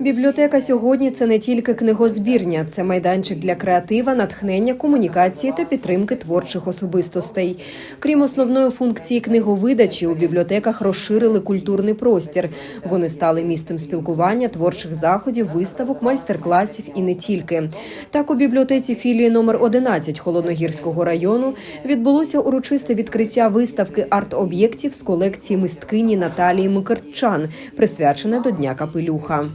Бібліотека сьогодні це не тільки книгозбірня, це майданчик для креатива, натхнення, комунікації та підтримки творчих особистостей. Крім основної функції книговидачі, у бібліотеках розширили культурний простір. Вони стали місцем спілкування, творчих заходів, виставок, майстер-класів і не тільки. Так у бібліотеці філії номер 11 Холодногірського району відбулося урочисте відкриття виставки арт-об'єктів з колекції мисткині Наталії Микарчан, присвячене до Дня Капелюха.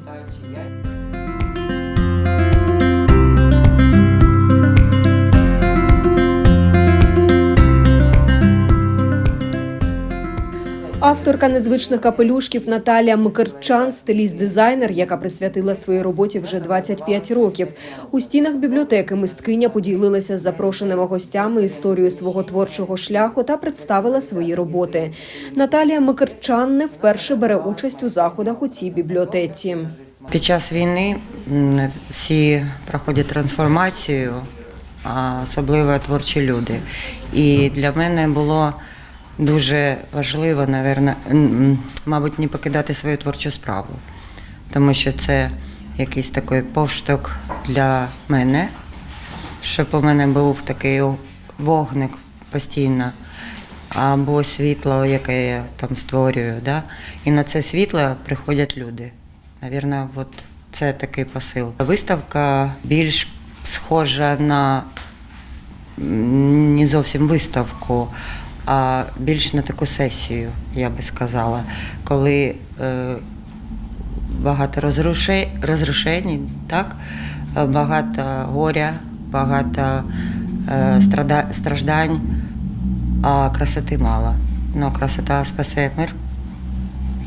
Авторка незвичних капелюшків Наталія Микарчан, стиліст-дизайнер, яка присвятила своїй роботі вже 25 років. У стінах бібліотеки мисткиня поділилася з запрошеними гостями історією свого творчого шляху та представила свої роботи. Наталія Микарчан не вперше бере участь у заходах у цій бібліотеці. Під час війни всі проходять трансформацію, особливо творчі люди. І для мене було дуже важливо, наверно, мабуть, не покидати свою творчу справу, тому що це якийсь такий повштовх для мене, щоб у мене був такий вогник постійно. Або світло, яке я там створюю, да? і на це світло приходять люди. Навірно, от це такий посил. Виставка більш схожа на не зовсім виставку, а більш на таку сесію, я би сказала, коли е, багато розруше, розрушень, так? Е, багато горя, багато е, страда, страждань, а красоти мало. Ну, красота спасе мир.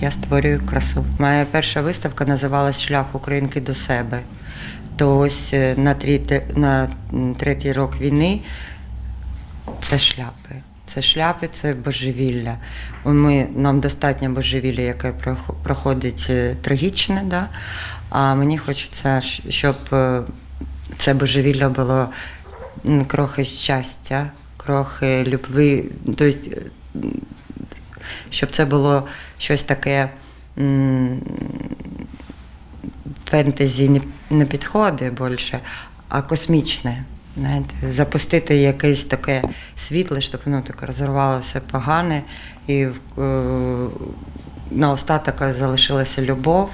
Я створюю красу. Моя перша виставка називалась Шлях українки до себе. То ось е, на, трі- на третій рок війни це шляпи. Це шляпи, це божевілля. Ми, нам достатньо божевілля, яке проходить е, трагічне, да? а мені хочеться, щоб е, це божевілля було крохи щастя, крохи любви. Тобто, е, щоб це було щось таке фентезі не, підходить більше, а космічне. Знаєте, запустити якесь таке світле, щоб воно таке розірвало все погане, і е, на остаток залишилася любов,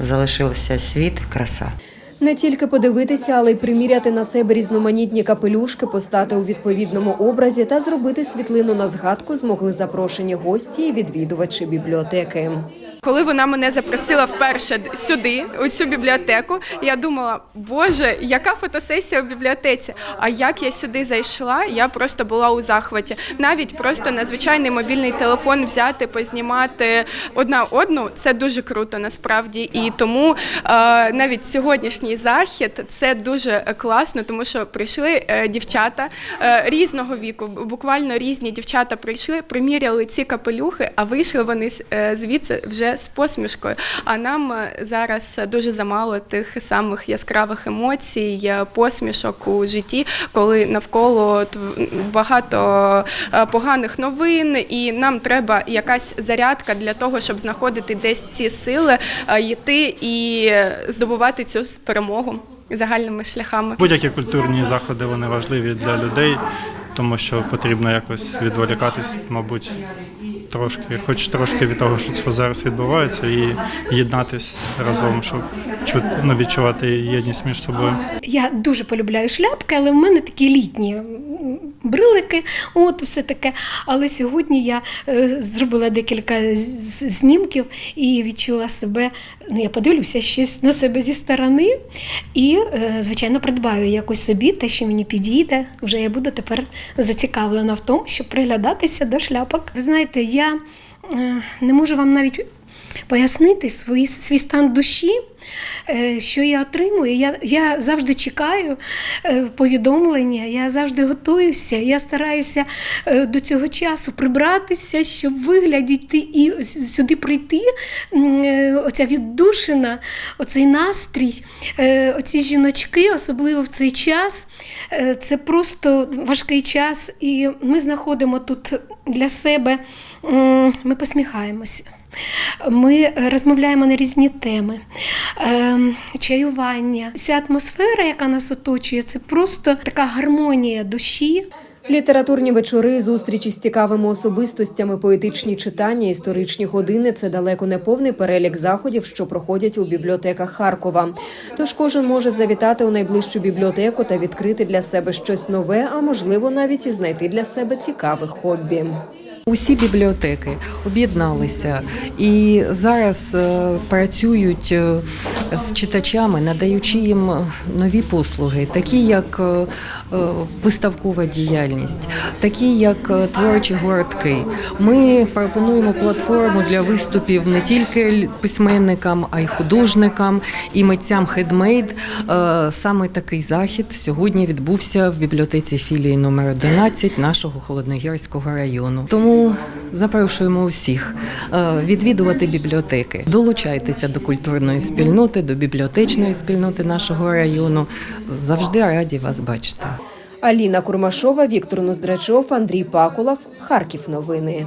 залишилася світ, краса. Не тільки подивитися, але й приміряти на себе різноманітні капелюшки, постати у відповідному образі та зробити світлину на згадку змогли запрошені гості і відвідувачі бібліотеки. Коли вона мене запросила вперше сюди, у цю бібліотеку, я думала, боже, яка фотосесія у бібліотеці. А як я сюди зайшла, я просто була у захваті. Навіть просто на звичайний мобільний телефон взяти, познімати одна одну це дуже круто насправді. І тому е, навіть сьогоднішній захід це дуже класно, тому що прийшли е, дівчата е, різного віку, буквально різні дівчата прийшли, приміряли ці капелюхи, а вийшли вони звідси вже з посмішкою. А нам е, зараз дуже замало тих самих яскравих емоцій, е, посмішок у житті, коли навколо багато е, поганих новин, і нам треба якась зарядка для того, щоб знаходити десь ці сили, йти і здобувати цю перемогу загальними шляхами. Будь-які культурні заходи вони важливі для людей, тому що потрібно якось відволікатись, мабуть, трошки, хоч трошки від того, що, що зараз відбувається, і єднатись разом, щоб чути, ну, відчувати єдність між собою. Я дуже полюбляю шляпки, але в мене такі літні м, брилики, от все таке. Але сьогодні я е, зробила декілька знімків і відчула себе. Ну, я подивлюся щось на себе зі сторони і, е, звичайно, придбаю якось собі те, що мені підійде. Вже я буду тепер зацікавлена в тому, щоб приглядатися до шляпок. Ви знаєте, я е, не можу вам навіть пояснити свої, свій стан душі, е, що я отримую. Я, я завжди чекаю е, повідомлення, я завжди готуюся, я стараюся е, до цього часу прибратися, щоб виглядіти і сюди прийти. Оця віддушина, оцей настрій, оці жіночки, особливо в цей час, це просто важкий час, і ми знаходимо тут для себе, ми посміхаємося. Ми розмовляємо на різні теми, Ем, чаювання. Вся атмосфера, яка нас оточує, це просто така гармонія душі. Літературні вечори, зустрічі з цікавими особистостями, поетичні читання, історичні години це далеко не повний перелік заходів, що проходять у бібліотеках Харкова. Тож кожен може завітати у найближчу бібліотеку та відкрити для себе щось нове, а можливо навіть і знайти для себе цікаве хобі. Усі бібліотеки об'єдналися і зараз е, працюють е, з читачами, надаючи їм нові послуги, такі як е, е, виставкова діяльність, такі як е, творчі городки. Ми пропонуємо платформу для виступів не тільки письменникам, а й художникам і митцям хедмейд. Е, Саме такий захід сьогодні відбувся в бібліотеці філії номер 11 нашого холодногірського району. Тому запрошуємо усіх е, відвідувати бібліотеки. Долучайтеся до культурної спільноти, до бібліотечної спільноти нашого району. Завжди раді вас бачити. Аліна Курмашова, Віктор Ноздрачов, Андрій Пакулов, Харків. Новини.